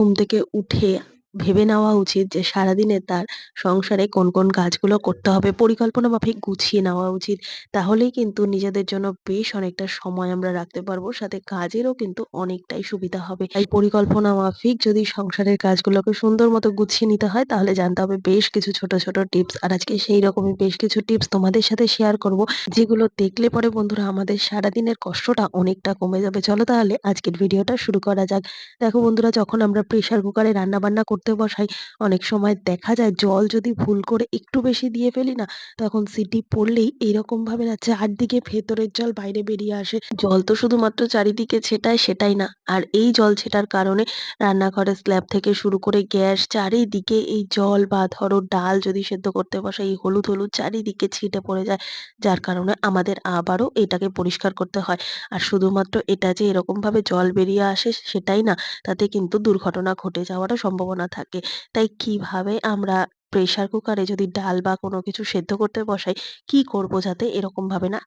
ঘুম থেকে উঠে ভেবে নেওয়া উচিত যে সারাদিনে তার সংসারে কোন কোন কাজগুলো করতে হবে, পরিকল্পনা মাফিক গুছিয়ে নেওয়া উচিত। তাহলেই কিন্তু নিজেদের জন্য বেশ অনেকটা সময় আমরা রাখতে পারব, সাথে কাজেরও কিন্তু অনেকটাই সুবিধা হবে। তাই পরিকল্পনা মাফিক যদি সংসারের কাজগুলোকে সুন্দর মতো গুছিয়ে নিতে হয়, তাহলে জানতে হবে বেশ কিছু ছোট ছোট টিপস। আর আজকে সেই রকমই বেশ কিছু টিপস তোমাদের সাথে শেয়ার করব, যেগুলো দেখলে পরে বন্ধুরা আমাদের সারাদিনের কষ্টটা অনেকটা কমে যাবে। চলো তাহলে আজকের ভিডিওটা শুরু করা যাক। দেখো বন্ধুরা, যখন আমরা প্রেসার কুকারে রান্না বান্না করতে বসাই। অনেক সময় দেখা যায় জল যদি ভুল করে একটু বেশি দিয়ে ফেলি না, তখন সিটি পড়লেই এরকম ভাবে না চারদিকে ভেতরের জল বাইরে বেরিয়ে আসে। জল তো শুধুমাত্র চারিদিকে ছেটায় সেটাই না। আর এই জল ছেটার কারণে রান্নাঘরের স্ল্যাব থেকে শুরু করে গ্যাস চারিদিকে এই জল বা ধরো ডাল যদি সেদ্ধ করতে বসাই, এই হলুদ হলুদ চারিদিকে ছিটে পড়ে যায়। যার কারণে আমাদের আবারও এটাকে পরিষ্কার করতে হয়। আর শুধুমাত্র এটা যে এরকম ভাবে জল বেরিয়ে আসে সেটাই না, তাতে কিন্তু দুর্ঘটনা ঘটে যাওয়ারও সম্ভাবনা থাকে। তাই কীভাবে আমরা প্রেসার কুকারে যদি ডাল বা কোনো কিছু সেদ্ধ করতে বসাই, কি করব যাতে এরকম ভাবে না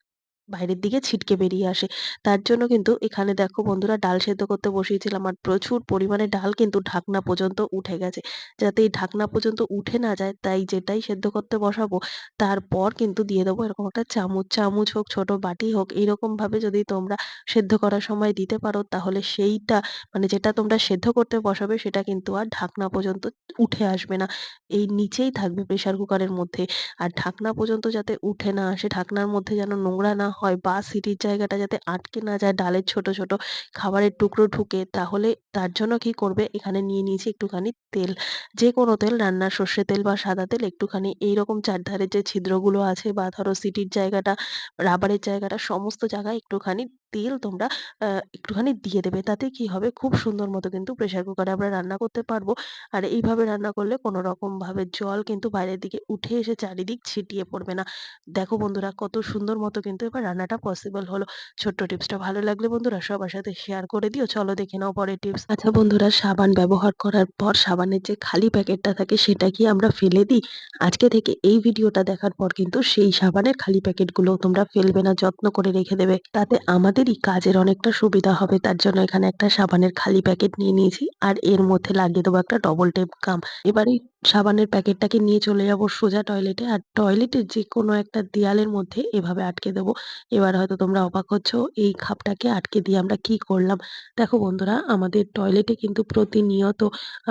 বাইরের দিকে ছিটকে বেরিয়ে আসে। তার জন্য কিন্তু এখানে দেখো বন্ধুরা ডাল সেদ্ধ করতে বসিয়েছিলাম আর প্রচুর পরিমাণে ডাল কিন্তু ঢাকনা পর্যন্ত উঠে গেছে। যাতে এই ঢাকনা পর্যন্ত উঠে না যায় তাই যেটাই সেদ্ধ করতে বসাবো তারপর কিন্তু দিয়ে দেবো এরকম একটা চামচ। চামচ হোক, ছোট বাটি হোক এইরকমভাবে যদি তোমরা সেদ্ধ করার সময় দিতে পারো তাহলে সেইটা মানে যেটা তোমরা সেদ্ধ করতে বসাবে সেটা কিন্তু আর ঢাকনা পর্যন্ত উঠে আসবে না। এই নিচেই থাকবে প্রেসার কুকারের মধ্যে। আর ঢাকনা পর্যন্ত যাতে উঠে না আসে, ঢাকনার মধ্যে যেন নোংরা না হয় বা সিটির জায়গাটা যাতে আটকে না যায় ডালের ছোট, ছোট খাবারের টুকরো ঢুকে তাহলে তার জন্য কি করবে এখানে নিয়ে নিয়েছি একটুখানি তেল। যে কোনো তেল রান্নার সর্ষের তেল বা সাদা তেল একটুখানি এইরকম চারধারে যে ছিদ্রগুলো আছে বা ধরো সিটির জায়গাটা, রাবারের জায়গাটা সমস্ত জায়গায় একটুখানি তেল তোমরা একটুখানি দিয়ে দেবে। তাতে কি হবে খুব সুন্দর মতো কিন্তু প্রেসার কুকারে আমরা রান্না করতে পারব। আর এইভাবে রান্না করলে কোনো রকম ভাবে জল কিন্তু বাইরের দিকে উঠে এসে চারিদিক ছিটিয়ে পড়বে না। দেখো বন্ধুরা, কত সুন্দর মতো কিন্তু এবার রান্নাটা পসিবল হলো। ছোট্ট টিপসটা ভালো লাগলে বন্ধুরা সবার সাথে শেয়ার করে দিও। চলো দেখে নাও পরের টিপস। আচ্ছা বন্ধুরা, সাবান ব্যবহার করার পর সাবানের যে খালি প্যাকেটটা থাকে সেটা কি আমরা ফেলে দিই? আজকে থেকে এই ভিডিওটা দেখার পর কিন্তু সেই সাবানের খালি প্যাকেটগুলো তোমরা ফেলবে না, যত্ন করে রেখে দেবে। তাতে আমাদেরই কাজের অনেকটা সুবিধা হবে। তার জন্য এখানে একটা সাবানের খালি প্যাকেট নিয়ে নিয়েছি। আর এর মধ্যে লাগিয়ে দেবো একটা ডবল টেপ গাম। এবার এই সাবানের প্যাকেটটাকে নিয়ে চলে যাব সোজা টয়লেটে। আর টয়লেটের যে কোনো একটা দেয়ালের মধ্যে এভাবে আটকে দেবো। এবার হয়তো তোমরা অবাক হচ্ছ এই খাপটাকে আটকে দিয়ে আমরা কি করলাম? দেখো বন্ধুরা আমাদের টয়লেটে কিন্তু প্রতিনিয়ত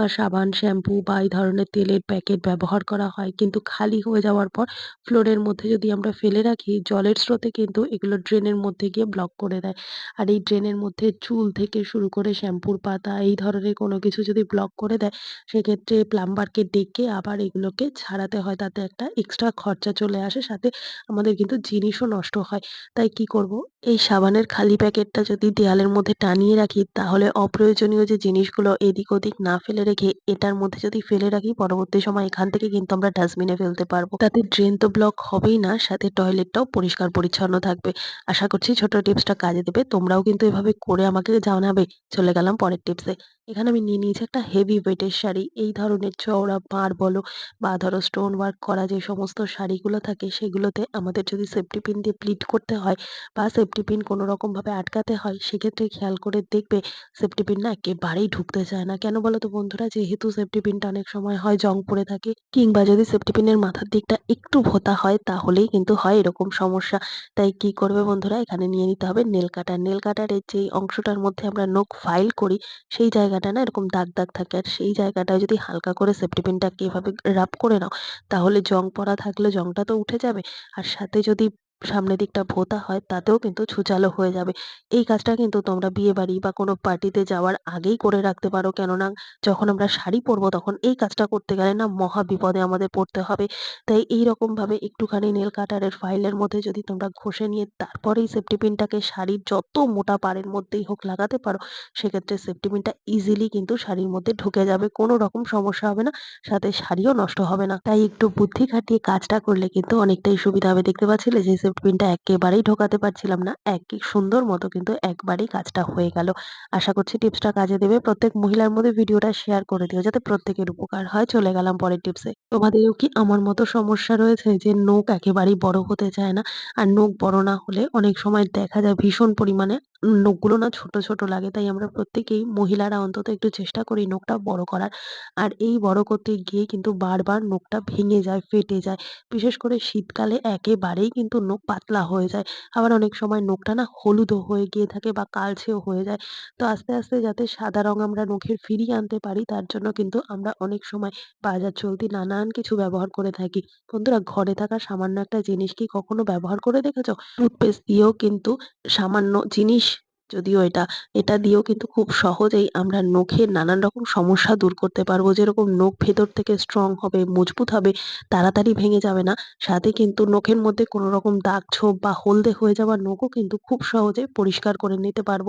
সাবান, শ্যাম্পু বা এই ধরনের তেলের প্যাকেট ব্যবহার করা হয়। কিন্তু খালি হয়ে যাওয়ার পর ফ্লোরের মধ্যে যদি আমরা ফেলে রাখি জলের স্রোতে কিন্তু এগুলো ড্রেনের মধ্যে গিয়ে ব্লক করে দেয়। আর এই ড্রেনের মধ্যে চুল থেকে শুরু করে শ্যাম্পুর পাতা এই ধরনের কোনো কিছু যদি ব্লক করে দেয় সেক্ষেত্রে প্লাম্বারকে ডেকে আবার এগুলোকে ছাড়াতে হয়। তাতে একটা এক্সট্রা খরচা চলে আসে সাথে আমাদের কিন্তু জিনিসও নষ্ট হয়। তাই কি করব এই সাবানের খালি প্যাকেটটা যদি দেয়ালের মধ্যে টানিয়ে রাখি, তাহলে অপ্রয়োজনীয় যে জিনিসগুলো এদিক ওদিক না ফেলে রেখে এটার মধ্যে যদি ফেলে রাখি, পরবর্তী সময় এখান থেকে কিন্তু আমরা ডাস্টবিনে ফেলতে পারব। তাতে ড্রেন তো ব্লক হবেই না, সাথে টয়লেটটাও পরিষ্কার পরিচ্ছন্ন থাকবে। আশা করছি ছোট টিপসটা কাজে দেবে। তোমরাও কিন্তু এভাবে করে আমাকে জানাবে। চলে গেলাম পরের টিপসে। এখানে আমি নিয়ে নিয়েছি একটা হেভি ওয়েটের শাড়ি। এই ধরনের চওড়া পাড় বলো বা ধরো স্টোন ওয়ার্ক করা যে সমস্ত শাড়িগুলো থাকে, সেগুলোতে আমাদের যদি সেফটি পিন দিয়ে প্লিট করতে হয় বা সেফটি পিন কোনো রকমভাবে আটকাতে হয়, সেক্ষেত্রে খেয়াল করে দেখবে সেফটি পিন না একেবারেই ঢুকতে চায় না। কেন বলো তো বন্ধুরা? যেহেতু সেফটি পিনটা অনেক সময় হয় জং পড়ে থাকে কিংবা যদি সেফটি পিনের মাথার দিকটা একটু ভোতা হয়, তাহলেই কিন্তু হয় এরকম সমস্যা। তাই কি করবে বন্ধুরা? এখানে নিয়ে নিতে হবে নেল কাটার। নেল কাটারের অংশটার মধ্যে আমরা নখ ফাইল করি, সেই জায়গাটা না এরকম দাগ, দাগ থাকে। আর সেই জায়গাটায় যদি হালকা করে সেফটি পিনটাকে এভাবে রাব করে নাও তাহলে জং পড়া থাকলে জংটা তো উঠে যাবে। আর সাথে যদি সামনের দিকটা ভোঁতা হয়, তাতেও কিন্তু ছুচালো হয়ে যাবে। এই কাজটা কিন্তু তোমরা বিয়েবাড়ি বা কোনো পার্টিতে যাওয়ার আগেই করে রাখতে পারো। কেননা, যখন আমরা শাড়ি পরবো তখন এই কাজটা করতে গেলে না মহা বিপদে আমাদের পড়তে হবে। তাই এইরকমভাবে একটুখানি নেল কাটারের ফাইলের মধ্যে যদি তোমরা ঘষে নিয়ে তারপরেই এই সেফটি পিনটাকে শাড়ির যত মোটা পাড়ের মধ্যেই হোক লাগাতে পারো, সেক্ষেত্রে সেফটি পিনটা ইজিলি কিন্তু শাড়ির মধ্যে ঢুকে যাবে। কোনো রকম সমস্যা হবে না। সাথে শাড়িও নষ্ট হবে না। তাই একটু বুদ্ধি খাটিয়ে কাজটা করলে কিন্তু অনেকটাই সুবিধা হবে। দেখতে পাচ্ছিলে যে সেফট একেবারেই ঢোকাতে পারছিলাম না। একই সুন্দর মতো কিন্তু একবারেই কাজটা হয়ে গেল। আশা করছি টিপসটা কাজে দেবে। প্রত্যেক মহিলার মধ্যে ভিডিওটা শেয়ার করে দিও যাতে প্রত্যেকের উপকার হয়। চলে গেলাম পরের টিপসে। তোমাদেরও কি আমার মতো সমস্যা রয়েছে যে নখ একেবারেই বড় হতে চায় না? আর নখ বড় না হলে অনেক সময় দেখা যায় ভীষণ পরিমাণে নখগুলো না ছোট, ছোট লাগে। তাই আমরা প্রত্যেকেই মহিলারা অন্তত একটু চেষ্টা করি নখটা বড় করার। আর এই বড় করতে গিয়ে কিন্তু বারবার নখটা ভেঙে যায়, ফেটে যায়। বিশেষ করে শীতকালে একেবারেই কিন্তু নখ পাতলা হয়ে যায়। আবার অনেক সময় নখটা না হলুদও হয়ে গিয়ে থাকে বা কালচেও হয়ে যায়। তো আস্তে, আস্তে যাতে সাদা রং আমরা নখের ফিরিয়ে আনতে পারি তার জন্য কিন্তু আমরা অনেক সময় বাজার চলতি নানান কিছু ব্যবহার করে থাকি। বন্ধুরা ঘরে থাকা সামান্য একটা জিনিস কি কখনো ব্যবহার করে দেখেছ? টুথপেস্ট দিয়েও কিন্তু সামান্য জিনিস যদিও এটা, এটা দিয়েও কিন্তু খুব সহজেই আমরা নখের নানান রকম সমস্যা দূর করতে পারব। যেরকম নখ ভেতর থেকে স্ট্রং হবে, মজবুত হবে, তাড়াতাড়ি ভেঙে যাবে না। সাথে কিন্তু নখের মধ্যে কোনো রকম দাগ ছোপ বা হলদে হয়ে যাওয়া নখও কিন্তু খুব সহজে পরিষ্কার করে নিতে পারব।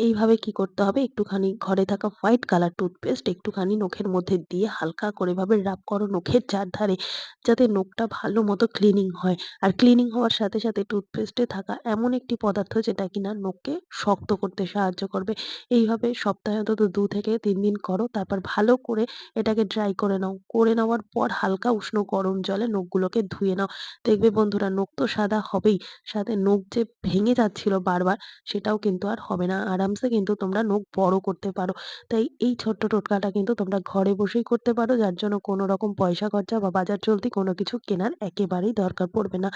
এইভাবে কি করতে হবে একটুখানি ঘরে থাকা হোয়াইট কালার টুথপেস্ট একটুখানি নখের মধ্যে দিয়ে হালকা করে এভাবে রাব করো নখের চারধারে যাতে নখটা ভালো মতো ক্লিনিং হয়। আর ক্লিনিং হওয়ার সাথে, সাথে টুথপেস্টে থাকা এমন একটি পদার্থ যেটা কিনা নখকে শক্ত করতে সাহায্য করবে। এইভাবে সপ্তাহে অন্তত দু থেকে তিন দিন করো। তারপর ভালো করে এটাকে ড্রাই করে নাও। করে নেওয়ার পর হালকা উষ্ণ গরম জলে নখগুলোকে ধুয়ে নাও। দেখবে বন্ধুরা নখ তো সাদা হবেই, সাথে নখ যে ভেঙে যাচ্ছিল বারবার সেটাও কিন্তু আর হবে না। আরামসে কিন্তু তোমরা নখ বড় করতে পারো। তাই এই ছোট্ট টোটকাটা কিন্তু তোমরা ঘরে বসেই করতে পারো যার জন্য কোনো রকম পয়সা খরচা বা বাজার চলতি কোনো কিছু কেনার একেবারেই দরকার পড়বে না।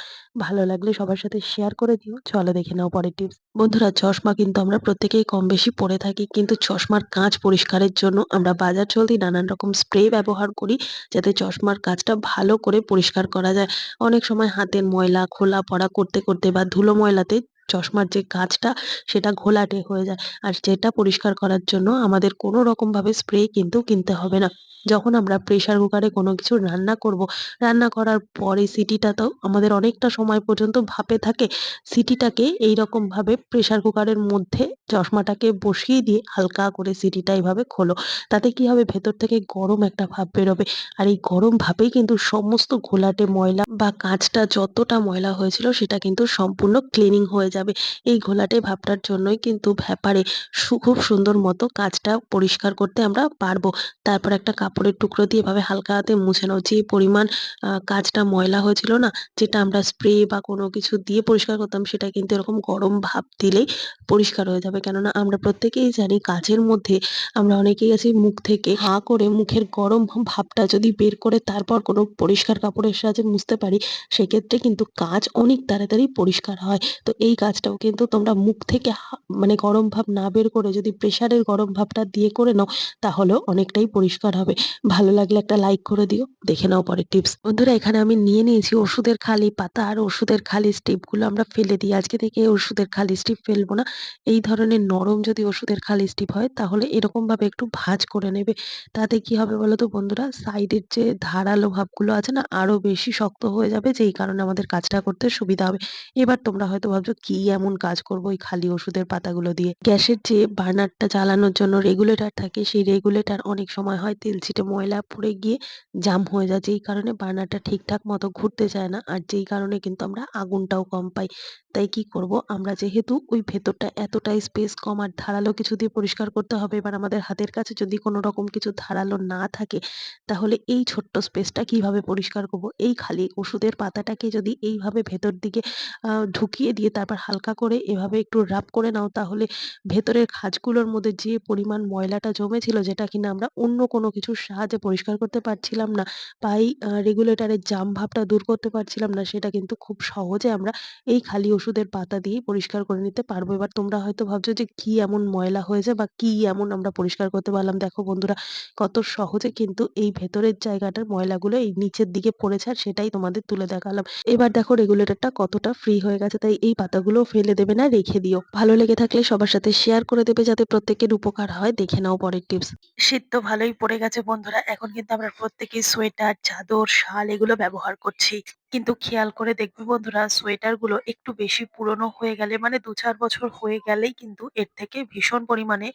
ভালো লাগলে সবার সাথে শেয়ার করে দিও। চলো দেখে নাও পরের টিপস। বন্ধুরা চশমা কিন্তু আমরা প্রত্যেকেই কম বেশি পরে থাকি। কিন্তু চশমার কাঁচ পরিষ্কারের জন্য আমরা বাজার চলতি নানান রকম স্প্রে ব্যবহার করি যাতে চশমার কাঁচটা ভালো করে পরিষ্কার করা যায়। অনেক সময় হাতের ময়লা খোলা পড়া করতে, করতে বা ধুলো ময়লাতে চশমার যে কাঁচটা সেটা ঘোলাটে হয়ে যায়। আর যেটা পরিষ্কার করার জন্য আমাদের কোনো রকমভাবে স্প্রে কিন্তু কিনতে হবে না। যখন আমরা প্রেশার কুকারে কোনো কিছু রান্না করব, রান্না করার পরে সিটিটা তো আমাদের অনেকটা সময় পর্যন্ত ভাপে থাকে। সিটিটাকে এইরকমভাবে প্রেশার কুকারের মধ্যে চশমাটাকে বসিয়ে দিয়ে হালকা করে সিটিটা এভাবে খোলো। তাতে কি হবে ভেতর থেকে গরম একটা ভাপ বেরোবে। আর এই গরম ভাপেই কিন্তু সমস্ত ঘোলাটে ময়লা বা কাঁচটা যতটা ময়লা হয়েছিল সেটা কিন্তু সম্পূর্ণ ক্লিনিং হয়ে যাবে। এই ঘোলাটে ভাপটার জন্যই কিন্তু ভ্যাপারে খুব সুন্দর মতো কাঁচটা পরিষ্কার করতে আমরা পারব। তারপর একটা কাপড়ের টুকরো দিয়ে এভাবে হালকা হাতে মুছে নাও। যে পরিমাণ কাজটা ময়লা হয়েছিল না, যেটা আমরা স্প্রে বা কোনো কিছু দিয়ে পরিষ্কার করতাম, সেটা কিন্তু এরকম গরম ভাব দিলেই পরিষ্কার হয়ে যাবে। কেননা আমরা প্রত্যেকেই জানি কাজের মধ্যে আমরা অনেকেই আছি মুখ থেকে হা করে মুখের গরম ভাবটা যদি বের করে তারপর কোনো পরিষ্কার কাপড়ের সাহায্যে মুছতে পারি, সেক্ষেত্রে কিন্তু কাজ অনেক তাড়াতাড়ি পরিষ্কার হয়। তো এই কাজটাও কিন্তু তোমরা মুখ থেকে মানে গরম ভাব না বের করে যদি প্রেশারের গরম ভাবটা দিয়ে করে নাও, তাহলেও অনেকটাই পরিষ্কার হবে। ভালো লাগলে একটা লাইক করে দিও। দেখে নাও পরের টিপস। বন্ধুরা, এখানে আমি নিয়ে নিয়েছি ওষুধের খালি পাতা আর ওষুধের খালি স্ট্রিপগুলো আমরা ফেলে দিই। আজকে থেকে ওষুধের খালি স্ট্রিপ ফেলব না। এই ধরনের নরম যদি ওষুধের খালি স্ট্রিপ হয়, তাহলে এরকমভাবে একটু ভাঁজ করে নেবে। তাতে কি হবে বলো তো বন্ধুরা? সাইডের যে ধারালো ভাবগুলো আছে না, আরও বেশি শক্ত হয়ে যাবে, যেই কারণে আমাদের কাজটা করতে সুবিধা হবে। এবার তোমরা হয়তো ভাবছ, কি এমন কাজ করব ওই খালি ওষুধের পাতাগুলো দিয়ে। গ্যাসের যে বার্নারটা চালানোর জন্য রেগুলেটর থাকে, সেই রেগুলেটর অনেক সময় হয় তেল ছিটে ময়লা পড়ে গিয়ে জাম হয়ে যায়। যেই কারণে বার্নারটা ঠিকঠাক মতো ঘুরতে চায় না। আর যেই কারণে কিন্তু আমরা আগুনটাও কম পাই। তাই কি করব আমরা যেহেতু ওই ভেতরটা এতটাই স্পেস কম আর ধারালো কিছু দিয়ে পরিষ্কার করতে হবে। এবার আমাদের হাতের কাছে যদি কোনো রকম কিছু ধারালো না থাকে, তাহলে এই ছোট্ট স্পেসটা কীভাবে পরিষ্কার করব? এই খালি ওষুধের পাতাটাকে যদি এইভাবে ভেতর দিকে ঢুকিয়ে দিয়ে তারপর হালকা করে এভাবে একটু রাব করে নাও, তাহলে ভেতরের খাঁজগুলোর মধ্যে যে পরিমাণ ময়লাটা জমেছিল, যেটা কিনা আমরা অন্য কোনো কিছুর সাহায্যে পরিষ্কার করতে পারছিলাম না আ রেগুলেটরের জাম ভাবটা দূর করতে পারছিলাম না সেটা কিন্তু খুব সহজে আমরা এই খালি ওষুধের পাতা দিয়ে পরিষ্কার করে নিতে পারব। এবার তোমরা হয়তো ভাবছ যে কি এমন ময়লা হয়েছে বা কি এমন আমরা পরিষ্কার করতে পারলাম? দেখো বন্ধুরা কত সহজে কিন্তু এই ভেতরের জায়গাটার ময়লাগুলো এই নিচের দিকে পড়েছে আর সেটাই তোমাদের তুলে দেখালাম। এবার দেখো রেগুলেটরটা কতটা ফ্রি হয়ে গেছে। তাই এই পাতাগুলোও ফেলে দেবে না, রেখে দিও। ভালো লেগে থাকলে সবার সাথে শেয়ার করে দেবে যাতে প্রত্যেকের উপকার হয়। দেখে নাও পরের টিপস। শীত তো ভালোই পড়ে গেছে বন্ধুরা। এখন কিন্তু আমরা প্রত্যেকেই সোয়েটার, চাদর, শাল এগুলো ব্যবহার করছি। কিন্তু খেয়াল করে দেখবে বন্ধুরা সোয়েটারগুলো একটু বেশি পুরনো হয়ে গেলে মানে ২-৪ বছর হয়ে গেলেই কিন্তু এর থেকে ভীষণ পরিমাণে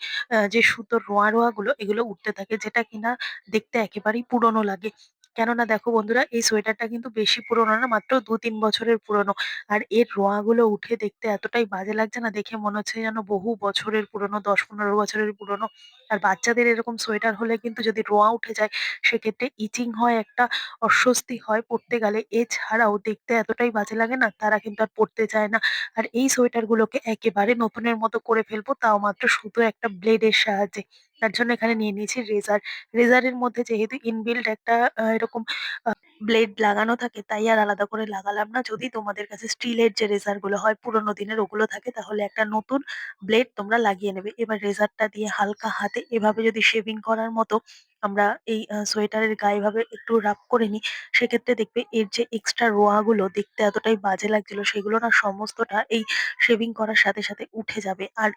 যে সুতোর রোয়া রোয়া গুলো এগুলো উঠতে থাকে যেটা কিনা দেখতে একেবারেই পুরনো লাগে। কেননা দেখো বন্ধুরা এই সোয়েটারটা কিন্তু বেশি পুরনো না মাত্র ২-৩ বছরের পুরনো। আর এর রোঁয়াগুলো উঠে দেখতে এতটাই বাজে লাগছে না দেখে মনে হচ্ছে যেন বহু বছরের পুরনো দশ পনেরো বছরের পুরনো। আর বাচ্চাদের এরকম সোয়েটার হলে কিন্তু যদি রোঁয়া উঠে যায় সেক্ষেত্রে ইচিং হয় একটা অস্বস্তি হয় পড়তে গেলে। এছাড়াও দেখতে এতটাই বাজে লাগে না, তারা কিন্তু আর পড়তে চায় না। আর এই সোয়েটার গুলোকে একেবারে নতুনের মতো করে ফেলব, তাও মাত্র শুধু একটা ব্লেডের সাহায্যে। তার জন্য এখানে নিয়ে নিয়েছি রেজার। রেজার -এর মধ্যে যেহেতু ইনবিল্ট একটা আ এরকম আ ব্লেড লাগানো থাকে, তাই আর আলাদা করে লাগালাম না। যদি তোমাদের কাছে স্টিলের যে রেজারগুলো হয় পুরোনো দিনের ওগুলো থাকে, তাহলে একটা নতুন ব্লেড তোমরা লাগিয়ে নেবে। এবার রেজারটা দিয়ে হালকা হাতে এভাবে যদি শেভিং করার মতো আমরা এই সোয়েটারের গায়ে এভাবে একটু রাব করে নিই, সেক্ষেত্রে দেখবে এর যে এক্সট্রা রোঁয়া গুলো দেখতে এতটাই বাজে লাগছিল সেগুলো না সমস্তটা এই শেভিং করার সাথে, সাথে উঠে যাবে। আর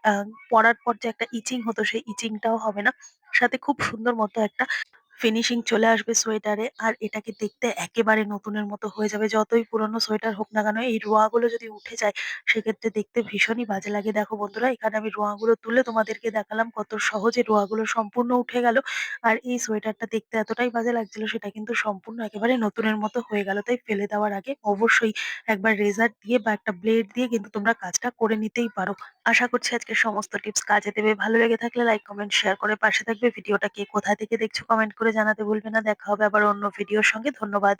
পরার পর যে একটা ইচিং হতো সেই ইচিংটাও হবে না। সাথে খুব সুন্দর মতো একটা ফিনিশিং চলে আসবে সোয়েটারে। আর এটাকে দেখতে একেবারে নতুনের মতো হয়ে যাবে। যতই পুরনো সোয়েটার হোক না কেন এই রোঁয়া গুলো যদি উঠে যায় সেক্ষেত্রে দেখতে ভীষণই বাজে লাগে। দেখো বন্ধুরা এখানে আমি রোঁয়া গুলো তুলে তোমাদেরকে দেখালাম কত সহজে রোঁয়া গুলো সম্পূর্ণ উঠে গেল। আর এই সোয়েটারটা দেখতে এতটাই বাজে লাগছিল সেটা কিন্তু সম্পূর্ণ একেবারে নতুনের মতো হয়ে গেল। তাই ফেলে দেওয়ার আগে অবশ্যই একবার রেজার দিয়ে বা একটা ব্লেড দিয়ে কিন্তু তোমরা কাজটা করে নিতেই পারো। আশা করছি আজকে সমস্ত টিপস কাজে দেবে। ভালো লেগে থাকলে লাইক, কমেন্ট, শেয়ার করে পাশে থাকবে। ভিডিওটা কে কোথা থেকে দেখছ কমেন্ট করে জানাতে ভুলবে না। দেখা হবে আবার অন্য ভিডিওর সঙ্গে। ধন্যবাদ।